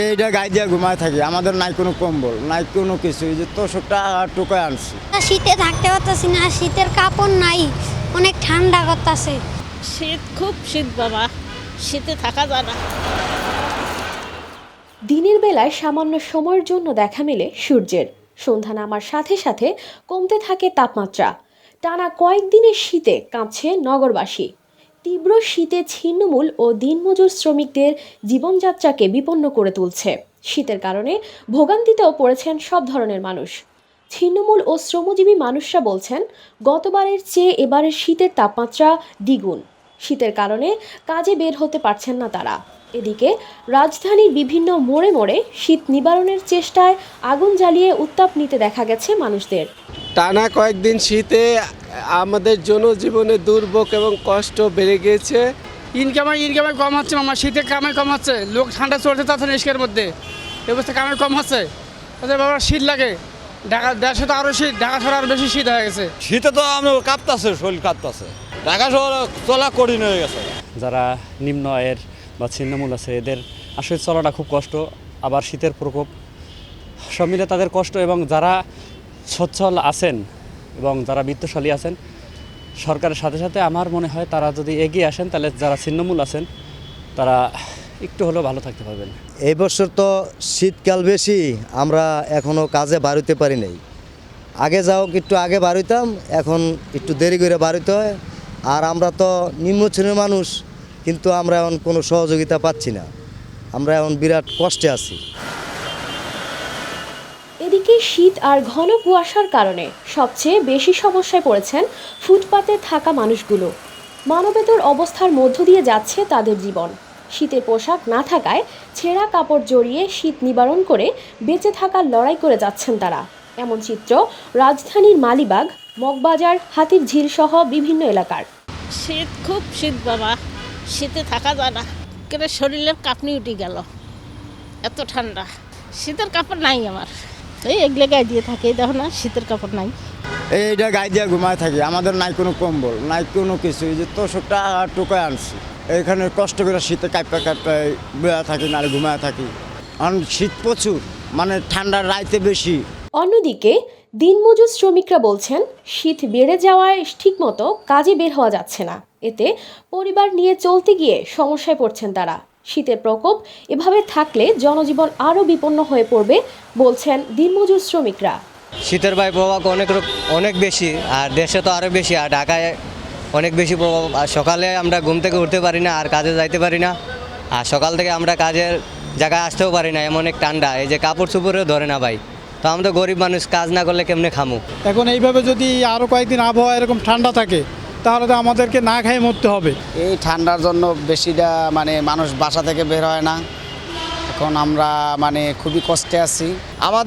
এইটা গায়ে দিয়ে ঘুমায় থাকি। আমাদের নাই কোনো কম্বল নাই কোনো কিছু। এই যে তোষকটা টুকায় আনছি। শীতে থাকতে পারতেছি না শীতের কাপড় নাই অনেক ঠান্ডা করতেছে। শীত খুব শীত বাবা। শীতে থাকা যায় না। দিনের বেলায় সামান্য সময়ের জন্য দেখা মেলে সূর্যের। সন্ধ্যা নামার সাথে সাথে কমতে থাকে তাপমাত্রা। টানা কয়েকদিনের শীতে কাঁপছে নগরবাসী। তীব্র শীতে ছিন্নমূল ও দিনমজুর শ্রমিকদের জীবনযাত্রাকে বিপন্ন করে তুলছে। শীতের কারণে ভোগান্তিতেও পড়েছেন সব ধরনের মানুষ। ছিন্নমূল ও শ্রমজীবী মানুষরা বলছেন, গতবারের চেয়ে এবারের শীতের তাপমাত্রা দ্বিগুণ। শীতের কারণে কাজে বের হতে পারছেন না তারা। এদিকে, রাজধানীর বিভিন্ন মোড়ে মোড়ে শীত নিবারণের চেষ্টায় আগুন জ্বালিয়ে উত্তাপ নিতে দেখা গেছে মানুষদের। টানা কয়েকদিন শীতে আমাদের জনজীবনে দুর্ভোগ এবং কষ্ট বেড়ে গিয়েছে। ইনকামে ইনকামে কম হচ্ছে মামা শীতে কামে কম হচ্ছে লোক ঠান্ডা চলছে তাতে নিষ্কের মধ্যে। এ অবস্থা কামে কম হচ্ছে তাদের বাবা শীত লাগে। ঢাকা দেশে তো আরও শীত ঢাকা শহরে আরও বেশি শীত হয়ে গেছে। শীতে তো আমি কাঁপতাছে শরীর কাঁপতাছে। ঢাকা শহরে চলা কঠিন হয়ে গেছে। যারা নিম্ন আয়ের বা ছিন্নমূল আছে এদের আসলে চলাটা খুব কষ্ট আবার শীতের প্রকোপ। সব মিলে তাদের কষ্ট এবং যারা সচ্ছল আছেন এবং যারা বিত্তশালী আছেন, সরকারের সাথে সাথে আমার মনে হয় তারা যদি এগিয়ে আসেন, তাহলে যারা ছিন্নমূল আছেন, তারা একটু হলেও ভালো থাকতে পারবেন। এই বছর তো শীতকাল বেশি, আমরা এখনও কাজে বাড়িতে পারি নাই। আগে যাও, একটু আগে বাড়িতাম, এখন একটু দেরি করে বাড়িতে হয়। আর আমরা তো নিম্ন শ্রেণির মানুষ, কিন্তু আমরা এখন কোনো সহযোগিতা পাচ্ছি না। আমরা এখন বিরাট কষ্টে আছি। এদিকে শীত আর ঘন কুয়াশার কারণে সবচেয়ে বেশি সমস্যায় পড়েছেন ফুটপাতে থাকা মানুষগুলো। মানবেতর অবস্থার মধ্য দিয়ে যাচ্ছে তাদের জীবন। শীতের পোশাক না থাকায় ছেঁড়া কাপড় জড়িয়ে শীত নিবারণ করে বেঁচে থাকার লড়াই করে যাচ্ছেন তারা। এমন চিত্র রাজধানীর মালিবাগ, মগবাজার, হাতির ঝিল সহ বিভিন্ন এলাকার। শীত খুব শীত বাবা, শীতে থাকা যায় না। কেন শরীরের কাঁপনি উঠে গেল। এত ঠান্ডা। শীতের কাপড় নাই আমার। এই এগুলো গায়ে দিয়ে থাকে দেখো না শীতের কাপড় নাই। এইটা গায়ে দিয়ে ঘুমায় থাকি আমাদের নাই কোনো কম্বল নাই কোনো কিছু যে তোষকটা টুকায় আনছি। এখানে কষ্ট করে শীতে কাঁপা কাঁপা বেড়া থাকি না ঘুমায় থাকি। কারণ শীত প্রচুর মানে ঠান্ডার রাইতে বেশি। অন্যদিকে দিনমজুর শ্রমিকরা বলছেন শীত বেড়ে যাওয়ায় ঠিকমতো কাজে বের হওয়া যাচ্ছে না। এতে পরিবার নিয়ে চলতে গিয়ে সমস্যায় পড়ছেন তারা। শীতের প্রকোপ এভাবে থাকলে জনজীবন আরও বিপন্ন হয়ে পড়বে বলছেন দিনমজুর শ্রমিকরা। শীতের বায়ু প্রভাব অনেক অনেক বেশি আর দেশে তো আরও বেশি আর ঢাকায় অনেক বেশি প্রভাব আর সকালে আমরা ঘুম থেকে উঠতে পারি না আর কাজে যাইতে পারি না আর সকাল থেকে আমরা কাজের জায়গায় আসতেও পারি না এমন এক ঠান্ডা এই যে কাপড় চুপড়েও ধরে না ভাই। তো আমরা তো গরিব মানুষ কাজ না করলে কেমনে খামু? এখন এইভাবে যদি আরও কয়েকদিন আবহাওয়া এরকম ঠান্ডা থাকে তাহলে তো আমাদেরকে না খাই মরতে হবে। এই ঠান্ডার জন্য বেশিটা মানে মানুষ বাসা থেকে বের হয় না। এখন আমরা মানে খুবই কষ্টে আছি। আমাদের